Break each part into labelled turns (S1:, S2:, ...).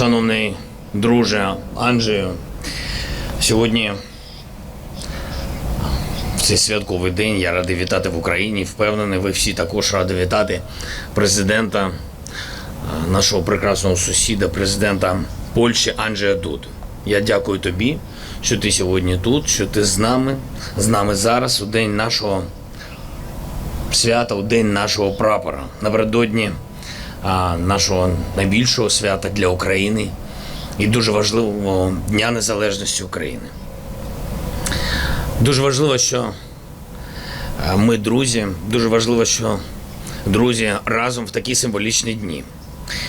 S1: Шановний друже Анджею, сьогодні в цей святковий день я радий вітати в Україні. Впевнений, ви всі також раді вітати президента, е, нашого прекрасного сусіда, президента Польщі Анджея Дуду. Я дякую тобі, що ти сьогодні тут, що ти з нами, з нами зараз, у день нашого свята, у день нашого прапора. Напередодні нашого найбільшого свята для України і дуже важливого Дня Незалежності України. Дуже важливо, що е, ми друзі, дуже важливо, що друзі разом в такі символічні дні.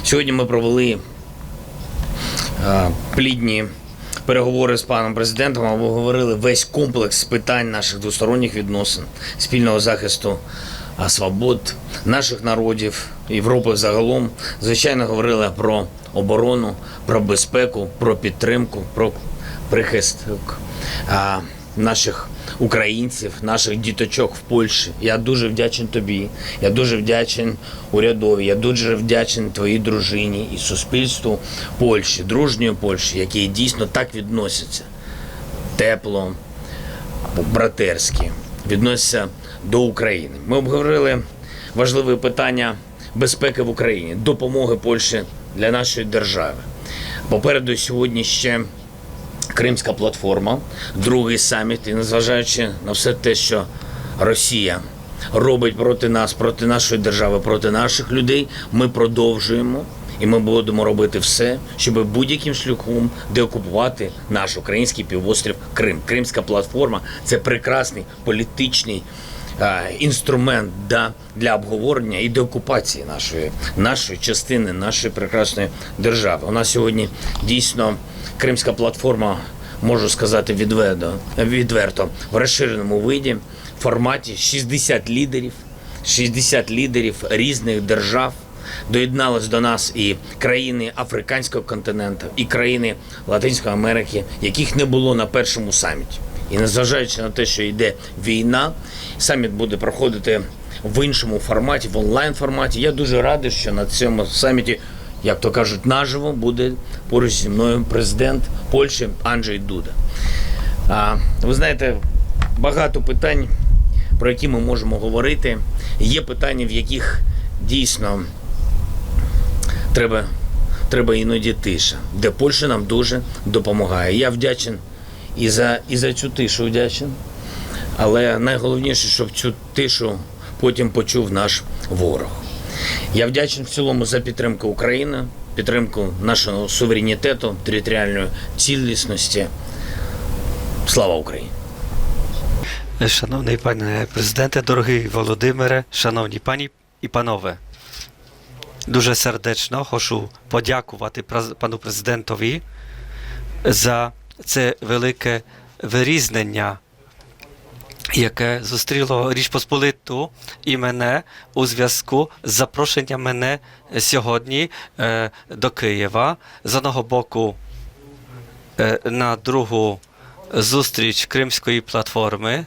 S1: Сьогодні ми провели е, плідні переговори з паном президентом, обговорили весь комплекс питань наших двосторонніх відносин, спільного захисту свобод наших народів, Європи загалом. Звичайно, говорили про оборону, про безпеку, про підтримку, про прихисток наших українців, наших діточок в Польщі. Я дуже вдячний тобі. Я дуже вдячний урядові. Я дуже вдячний твоїй дружині і суспільству Польщі, дружньої Польщі, які дійсно так відносяться тепло, братерськи, відносяться до України. Ми обговорили важливі питання безпеки в Україні, допомоги Польщі для нашої держави. Попереду сьогодні ще Кримська платформа, другий саміт, і незважаючи на все те, що Росія робить проти нас, проти нашої держави, проти наших людей, ми продовжуємо і ми будемо робити все, щоб будь-яким шляхом деокупувати наш український півострів Крим. Кримська платформа це прекрасний політичний інструмент да, для обговорення і деокупації нашої, нашої частини, нашої прекрасної держави. У нас сьогодні дійсно Кримська платформа, можу сказати відверто, відверто в розширеному виді, форматі 60 лідерів, 60 лідерів різних держав. Доєдналось до нас і країни Африканського континенту, і країни Латинської Америки, яких не було на першому саміті. І незважаючи на те, що йде війна, саміт буде проходити в іншому форматі, в онлайн форматі. Я дуже радий, що на цьому саміті, як то кажуть, наживо буде поруч зі мною президент Польщі Анджей Дуда. А, ви знаєте, багато питань, про які ми можемо говорити. Є питання, в яких дійсно треба, треба іноді тиша, де Польща нам дуже допомагає. Я вдячен і за, і за цю тишу вдячен. Але найголовніше, щоб цю тишу потім почув наш ворог. Я вдячний в цілому за підтримку України, підтримку нашого суверенітету, територіальної цілісності. Слава Україні!
S2: Шановний пане президенте, дорогий Володимире, шановні пані і панове, дуже сердечно хочу подякувати пану президентові за це велике вирізнення, яке зустріло Річ Посполиту і мене у зв'язку з запрошенням мене сьогодні е, до Києва. З одного боку, е, на другу зустріч Кримської платформи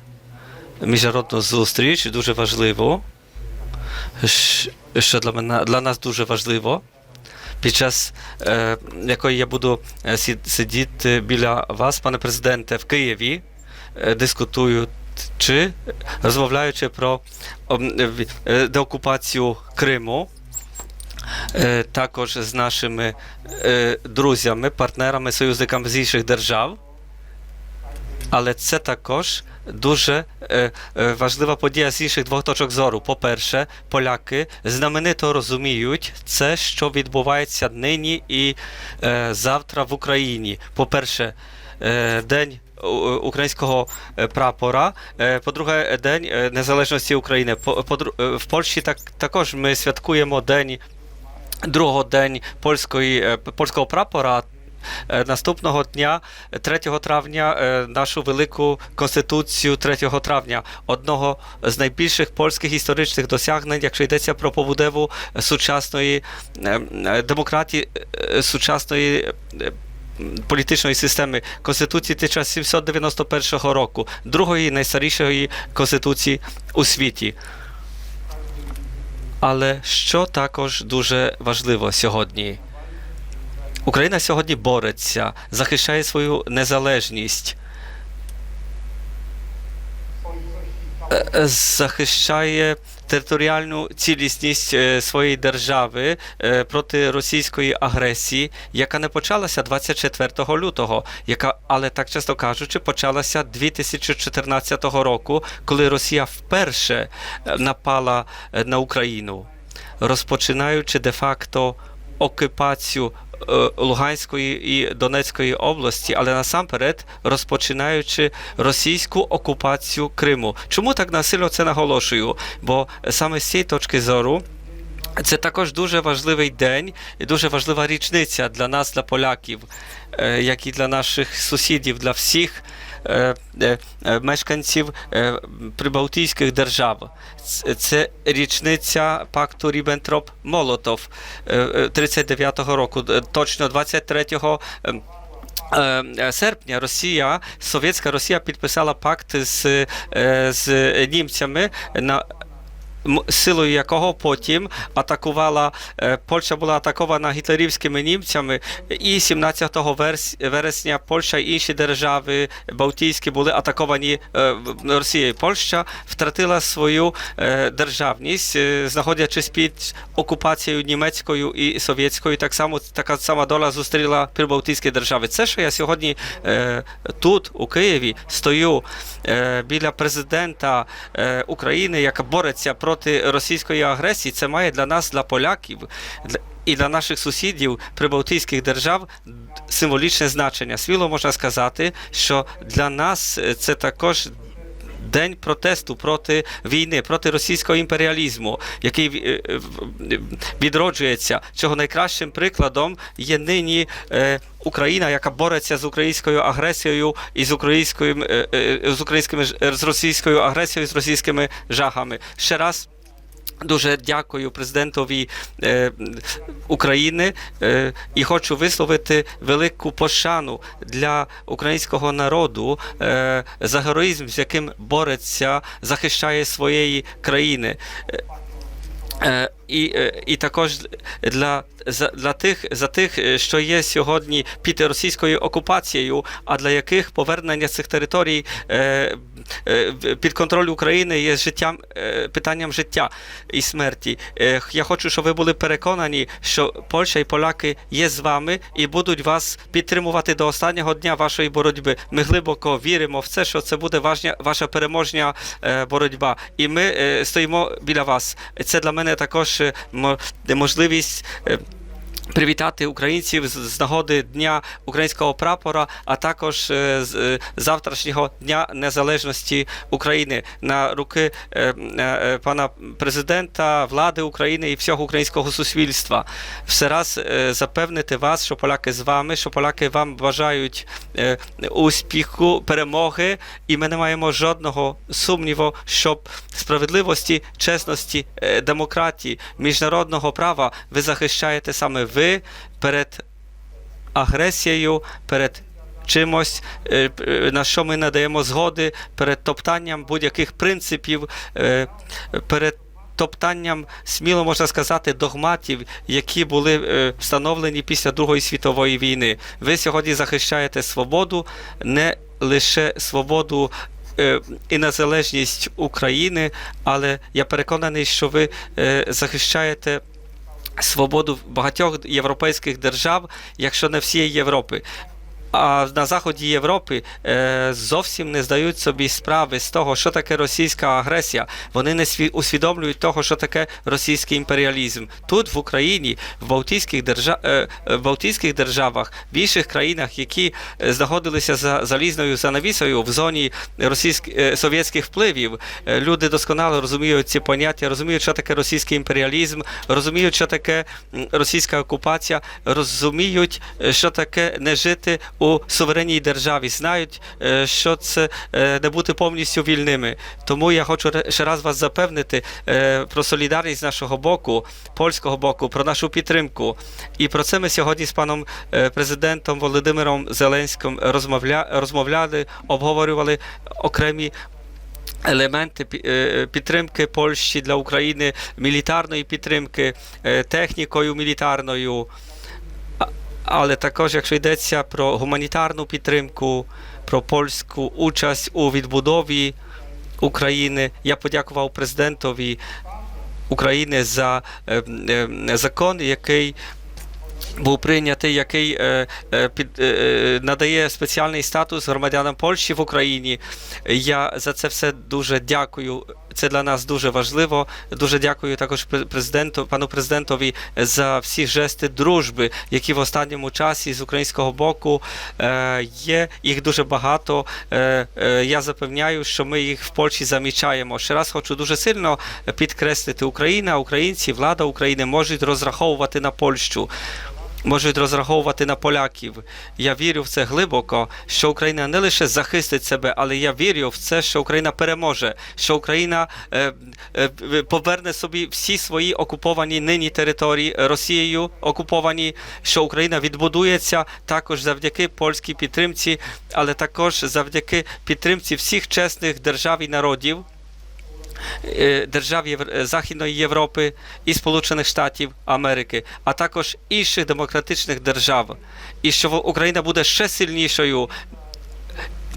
S2: міжнародну зустріч, дуже важливо, щ- що для мене для нас дуже важливо, під час е, якої я буду е, сидіти біля вас, пане президенте, в Києві, е, дискутую. Чи розмовляючи про в- е, деокупацію Криму, е, також з нашими е, друзями, партнерами, союзниками з інших держав, але це також дуже е, е, важлива подія з інших двох точок зору. По-перше, поляки знаменито розуміють це, що відбувається нині і е, завтра в Україні. По-перше, е, день. Українського е, прапора, Е, по-друге, День е, Незалежності України. Е, В Польщі так також ми святкуємо день другого день польської е, польського прапора. Е, Наступного дня, е, 3 травня, е, нашу велику конституцію 3 травня, одного з найбільших польських історичних досягнень, якщо йдеться про побудову сучасної е, е, демократії, е, сучасної е, політичної системи Конституції 1791 року, другої найстарішої конституції у світі. Але що також дуже важливо сьогодні? Україна сьогодні бореться, захищає свою незалежність. е, е, захищає територіальну цілісність е, своєї держави проти російської агресії, яка не почалася 24 лютого, яка, але так часто кажучи, почалася 2014 року, коли Росія вперше напала на Україну, розпочинаючи де-факто окупацію Луганської і Донецької області, але насамперед розпочинаючи російську окупацію Криму. Чому так насильно це наголошую? Бо саме з цієї точки зору. Це також дуже важливий день і дуже важлива річниця для нас, для поляків, е, як і для наших сусідів, для всіх е, е, е, мешканців е, прибалтійських держав. Це річниця пакту Рібентроп Молотов е, е, 39-го року, е, точно 23-го ем, Е, серпня Росія, совєтська Росія підписала пакт з, е, з німцями на силою якого потім атакувала е, Польща була атакована гітлерівськими німцями, і 17 вересня Польща і інші держави Балтійські були атаковані е, Росією. Польща втратила свою е, державність, знаходячись під окупацією німецькою і совєтською. Так само така сама доля зустріла прибалтійські держави. Це, що я сьогодні тут, у Києві, стою біля президента України, яка бореться проти російської агресії, це має для нас, для поляків, і для наших сусідів прибалтійських держав символічне значення. Свіло можна сказати, що для нас е, це також. День протесту проти війни, проти російського імперіалізму, який е, е, відроджується. Чого найкращим прикладом є нині е, Україна, яка бореться з українською агресією і з українською з українськими з російською агресією, з російськими жахами. Ще раз. Дуже дякую президентові е, України е, і хочу висловити велику пошану для українського народу е, за героїзм, з яким бореться, захищає своєї країни. Е, і, е, і також для, за, для тих, за тих, е, що є сьогодні під російською окупацією, а для яких повернення цих територій е, е, під контроль України є життям, е, питанням життя і смерті. Е, я хочу, щоб ви були переконані, що Польща і поляки є з вами і будуть вас підтримувати до останнього дня вашої боротьби. Ми глибоко віримо в це, що це буде вашня, ваша переможня е, боротьба. І ми е, стоїмо біля вас. Це для мене також е, можливість. Привітати українців з- нагоди Дня українського прапора, а також е, з е, завтрашнього Дня Незалежності України. На руки е, пана президента, влади України і всього українського суспільства. Все раз запевнити вас, що поляки з вами, що поляки вам бажають успіху, перемоги, і ми не маємо жодного сумніву, щоб справедливості, чесності, демократії, міжнародного права ви захищаєте саме ви перед агресією, перед чимось, е, е, на що ми надаємо згоди, перед топтанням будь-яких принципів, е, перед топтанням, сміло можна сказати, догматів, які були встановлені після Другої світової війни. Ви сьогодні захищаєте свободу, не лише свободу. І незалежність України, але я переконаний, що ви захищаєте свободу багатьох європейських держав, якщо не всієї Європи. А на заході Європи е, зовсім не здають собі справи з того, що таке російська агресія. Вони не сві- усвідомлюють того, що таке російський імперіалізм. Тут в Україні, в Балтійських держа... е, е, в Балтійських державах, в інших країнах, які знаходилися за залізною занавісою в зоні російськ... совєтських впливів, люди досконало розуміють ці поняття, розуміють, що таке російський імперіалізм, розуміють, що таке російська окупація, розуміють, що таке не жити у суверенній державі, знають, е, що це е, не бути повністю вільними. Тому я хочу ще раз вас запевнити е, про солідарність з нашого боку, польського боку, про нашу підтримку. І про це ми сьогодні з паном президентом Володимиром Зеленським розмовля... розмовляли, обговорювали окремі. Елементи підтримки Польщі для України, мілітарної підтримки, технікою мілітарною. Але також, якщо йдеться про гуманітарну підтримку, про польську участь у відбудові України, я подякував президентові України за закон, який був прийнятий, який е, під, е, надає спеціальний статус громадянам Польщі в Україні. Я за це все дуже дякую. Це для нас дуже важливо. Дуже дякую також пре- президенту, пану президентові за всі жести дружби, які в останньому часі з українського боку е, є. Їх дуже багато. Е, е, я запевняю, що ми їх в Польщі замічаємо. Ще раз хочу дуже сильно підкреслити: Україна, українці, влада України можуть розраховувати на Польщу можуть розраховувати на поляків. Я вірю в це глибоко, що Україна не лише захистить себе, але я вірю в це, що Україна переможе, що Україна е, е, поверне собі всі свої окуповані нині території Росією окуповані, що Україна відбудується також завдяки польській підтримці, але також завдяки підтримці всіх чесних держав і народів е, держав Євр- Західної Європи і Сполучених Штатів Америки, а також інших демократичних держав, і що Україна буде ще сильнішою.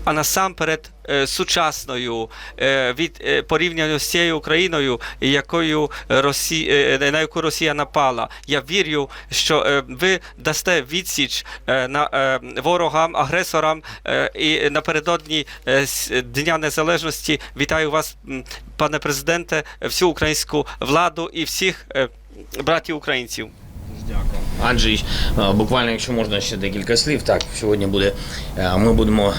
S2: А насамперед е, сучасною е, від е, порівняння з цією Україною, якою Росі... е, на яку Росія напала. Я вірю, що е, ви дасте відсіч е, на е, ворогам, агресорам е, і напередодні е, Дня Незалежності вітаю вас, пане президенте, всю українську владу і всіх е, братів українців.
S1: Анджей, е, буквально, якщо можна ще декілька слів. Так, сьогодні буде е, ми будемо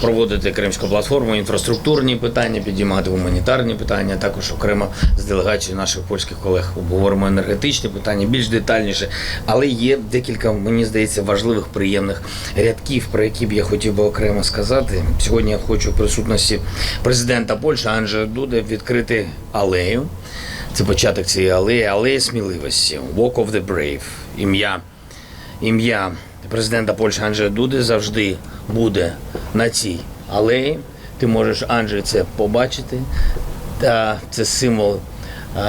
S1: проводити кримську платформу, інфраструктурні питання, підіймати гуманітарні питання. Також окремо з делегацією наших польських колег обговоримо енергетичні питання більш детальніше. Але є декілька, мені здається, важливих приємних рядків, про які б я хотів би окремо сказати. Сьогодні я хочу в присутності президента Польщі Анджея Дуди відкрити алею. Це початок цієї алеї, алея сміливості, Walk of the Brave. Ім'я, ім'я президента Польщі Анджея Дуди завжди буде на цій алеї. Ти можеш, Анджей, це побачити. Та це символ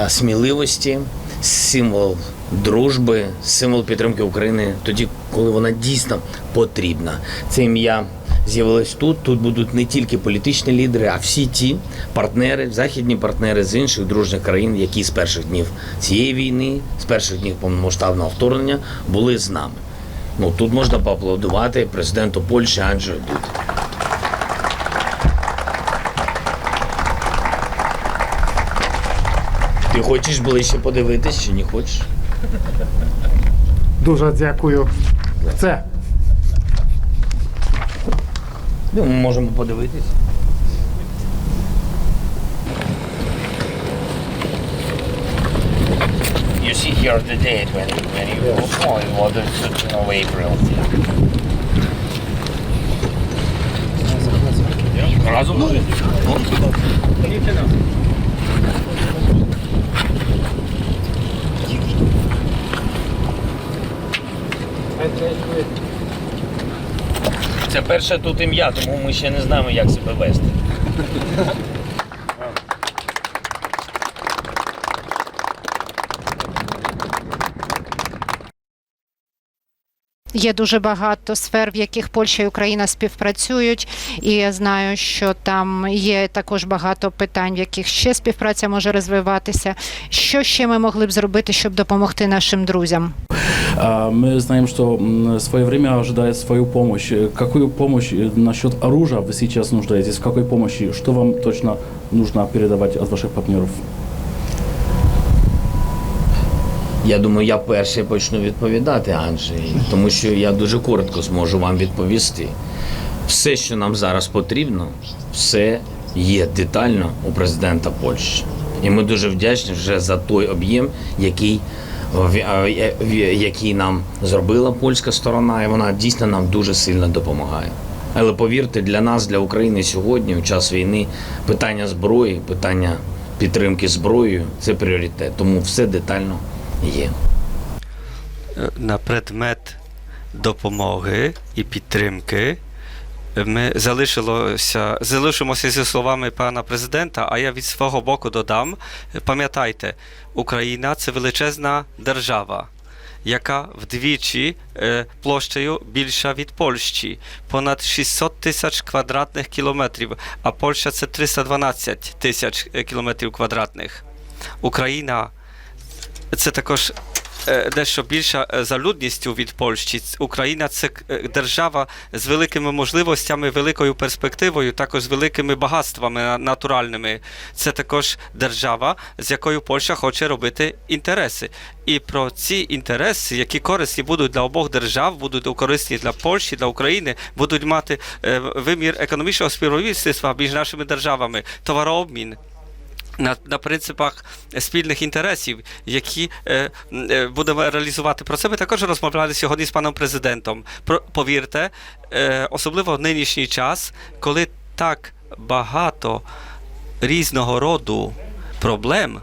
S1: сміливості, символ дружби, символ підтримки України тоді, коли вона дійсно потрібна. Це ім'я з'явилось тут. Тут будуть не тільки політичні лідери, а всі ті партнери, західні партнери з інших дружніх країн, які з перших днів цієї війни, з перших днів повномасштабного вторгнення були з нами. Ну тут можна поаплодувати президенту Польщі Анджею Дуді. Ти хочеш ближче подивитись чи не хочеш?
S3: Дуже дякую. Це
S1: Ну, ми можемо подивитись. You see here the date when you, when you were born, it was the 13th of April. Разом? Це перше тут ім'я, тому ми ще не знаємо, як себе вести.
S4: Є дуже багато сфер, в яких Польща і Україна співпрацюють, і я знаю, що там є також багато питань, в яких ще співпраця може розвиватися. Що ще ми могли б зробити, щоб допомогти нашим друзям?
S5: А Мы знаем, что м, свое время ожидает свою помощь. Э, Какую помощь э, насчет оружия вы сейчас нуждаетесь? В какой помощи? Что вам точно нужно передавать от ваших партнеров?
S1: Я думаю, я перший почну відповідати, Анджей, тому що я дуже коротко зможу вам відповісти. Все, що нам зараз потрібно, все є детально у президента Польщі. І ми дуже вдячні вже за той об'єм, який, е, який нам зробила польська сторона, і вона дійсно нам дуже сильно допомагає. Але повірте, для нас, для України сьогодні, у час війни, питання зброї, питання підтримки зброєю це пріоритет. Тому все детально є.
S2: на предмет допомоги і підтримки. Ми залишилося, залишимося зі словами пана президента, а я від свого боку додам: пам'ятайте, Україна це величезна держава. яка вдвічі е, площею більша від Польщі, понад 600 тисяч квадратних кілометрів, а Польща це 312 тисяч е, кілометрів квадратних. Україна це також дещо більша е, за людністю від Польщі. Україна це е, держава з великими можливостями, великою перспективою, також з великими багатствами на- натуральними. Це також держава, з якою Польща хоче робити інтереси. І про ці інтереси, які корисні будуть для обох держав, будуть корисні для Польщі, для України, будуть мати е, вимір економічного співробітництва між нашими державами, товарообмін на, на принципах спільних інтересів, які е, е, будемо реалізувати. Про це ми також розмовляли сьогодні з паном президентом. Про, повірте, е, особливо в нинішній час, коли так багато різного роду проблем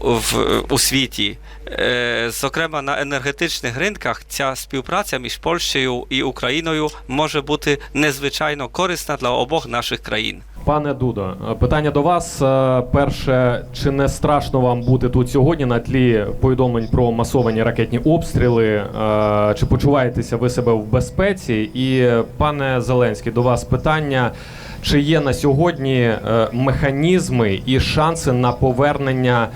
S2: в, у світі. Е, Зокрема, на енергетичних ринках ця співпраця між Польщею і Україною може бути незвичайно корисна для обох наших країн.
S6: Пане Дудо, питання до вас. Е, Перше, чи не страшно вам бути тут сьогодні на тлі повідомлень про масовані ракетні обстріли? Е, Чи почуваєтеся ви себе в безпеці? І пане Зеленський, до вас питання. Чи є на сьогодні механізми і шанси на повернення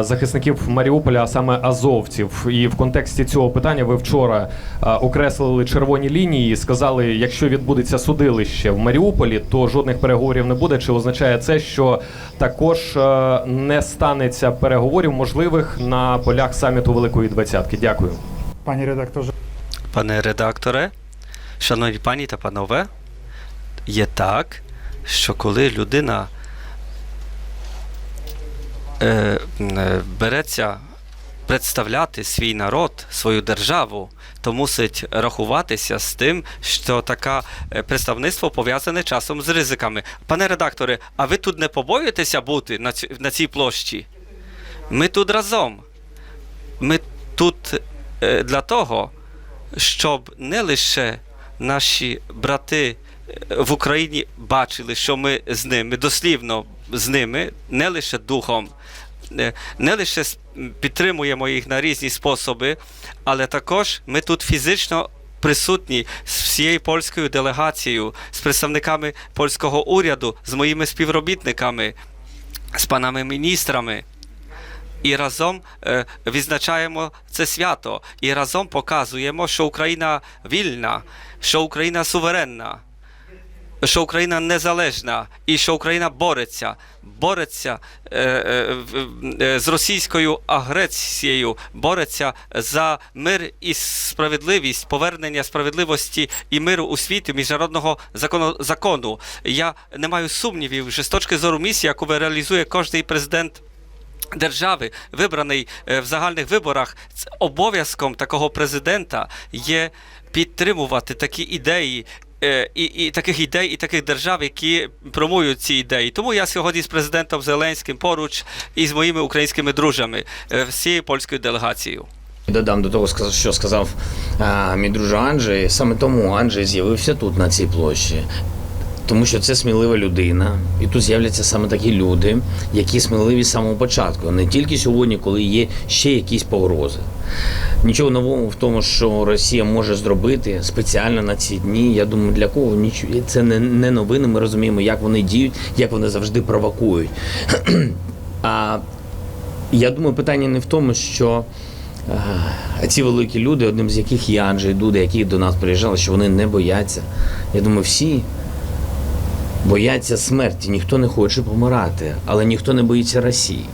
S6: захисників Маріуполя, а саме азовців? І в контексті цього питання ви вчора е, окреслили червоні лінії, і сказали, якщо відбудеться судилище в Маріуполі, то жодних переговорів не буде. Чи означає це, що також е, не станеться переговорів можливих на полях саміту Великої Двадцятки? Дякую.
S3: Пані редакторze,
S2: Пане редакторе, шановні пані та панове, є так, що коли людина е, е, береться представляти свій народ, свою державу, то мусить рахуватися з тим, що таке е, представництво пов'язане часом з ризиками. Пане редакторе, а ви тут не побоюєтеся бути на, ці- на цій площі? Ми тут разом. Ми тут е, для того, щоб не лише наші брати е, в Україні бачили, що ми з ними, дослівно з ними, не лише духом, е, не лише підтримуємо їх на різні способи, але також ми тут фізично. Присутні з всією польською делегацією, з представниками польського уряду, з моїми співробітниками, з панами міністрами. І разом е, відзначаємо це свято, і разом показуємо, що Україна вільна, що Україна суверенна, що Україна незалежна і що Україна бореться, бореться е, е, е, з російською агресією, бореться за мир і справедливість, повернення справедливості і миру у світі міжнародного закону. закону. Я не маю сумнівів, що з точки зору місії, яку реалізує кожний президент держави, вибраний е, в загальних виборах, обов'язком такого президента є підтримувати такі ідеї. Е, І, і таких ідей, і таких держав, які промують ці ідеї. Тому я сьогодні з президентом Зеленським поруч і з моїми українськими дружами е, всією польською делегацією.
S1: Додам до того, що сказав а, мій друже Анджей. Саме тому Анджей з'явився тут, на цій площі. Тому що це смілива людина, і тут з'являться саме такі люди, які сміливі з самого початку, не тільки сьогодні, коли є ще якісь погрози. Нічого нового в тому, що Росія може зробити спеціально на ці дні. Я думаю, для кого нічого це не, не новини. Ми розуміємо, як вони діють, як вони завжди провокують. А я думаю, питання не в тому, що ці великі люди, одним з яких є Анджей Дуда, які до нас приїжджали, що вони не бояться. Я думаю, всі бояться смерті, ніхто не хоче помирати, але ніхто не боїться Росії.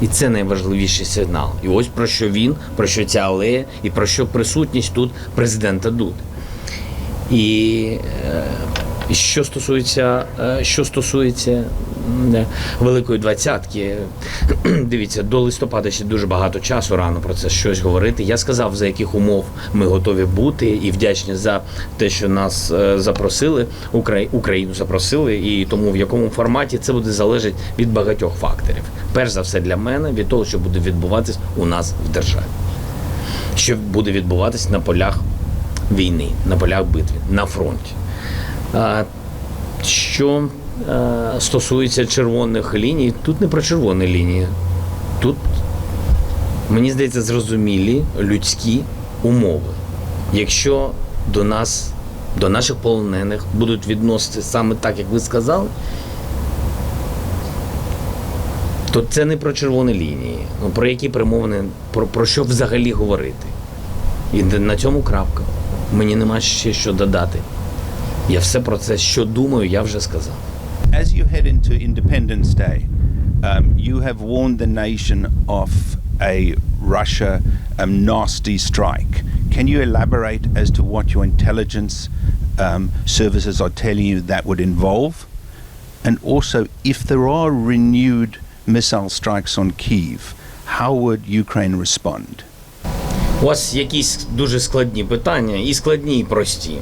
S1: І це найважливіший сигнал. І ось про що він, про що ця алея, і про що присутність тут президента Дуди. І е, що стосується, е, що стосується Великої двадцятки, дивіться, до листопада ще дуже багато часу рано про це щось говорити. Я сказав, за яких умов ми готові бути, і вдячні за те, що нас е, запросили, Украї- Україну запросили, і тому в якому форматі це буде залежати від багатьох факторів. Перш за все для мене, від того, що буде відбуватись у нас в державі, що буде відбуватись на полях війни, на полях битви, на фронті. Що е, стосується червоних ліній, тут не про червоні лінії. Тут мені здається, зрозумілі людські умови. Якщо до нас, до наших полонених будуть відносити саме так, як ви сказали, то це не про червоні лінії. Ну, про які перемовини, про, про що взагалі говорити. І на цьому крапка. Мені нема ще що додати. Я все про це, що думаю, я вже сказав.
S7: As you head into Independence Day, um, you have warned the nation of a Russia um, nasty strike. Can you elaborate as to what your intelligence um, services are telling you that would involve? And also, if there are renewed missile strikes on Kiev, how would Ukraine respond?
S1: У вас якісь дуже складні питання, і складні, і прості.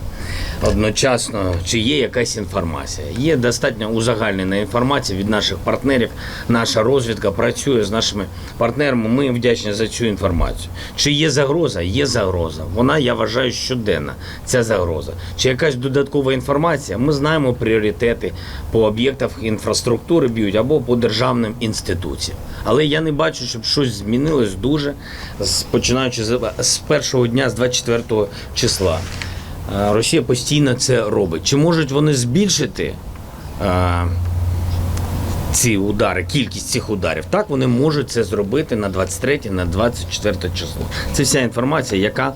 S1: Одночасно, чи є якась інформація? Є достатньо узагальнена інформація від наших партнерів. Наша розвідка працює з нашими партнерами. Ми вдячні за цю інформацію. Чи є загроза? Є загроза. Вона, я вважаю, щоденна. Ця загроза. Чи якась додаткова інформація? Ми знаємо пріоритети по об'єктах інфраструктури б'ють або по державним інституціям. Але я не бачу, щоб щось змінилось дуже, починаючи з першого дня, з 24 числа. Е, Росія постійно це робить. Чи можуть вони збільшити е, ці удари, кількість цих ударів? Так, вони можуть це зробити на 23, на 24 число. Це вся інформація, яка,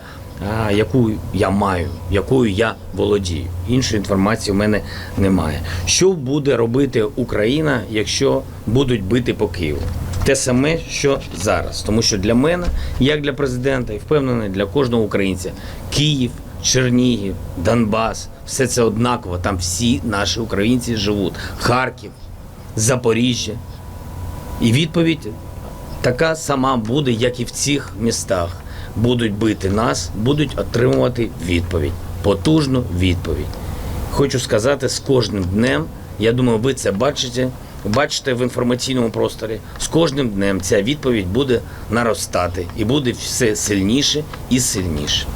S1: е, яку я маю, якою я володію. Іншої інформації в мене немає. Що буде робити Україна, якщо будуть бити по Києву? Те саме, що зараз. Тому що для мене, як для президента, і впевнений для кожного українця, Київ, Чернігів, Донбас, все це однаково. Там всі наші українці живуть. Харків, Запоріжжя. І відповідь така сама буде, як і в цих містах. Будуть бити нас, будуть отримувати відповідь. Потужну відповідь. Хочу сказати, з кожним днем, я думаю, ви це бачите, бачите в інформаційному просторі. З кожним днем ця відповідь буде наростати і буде все сильніше і сильніше.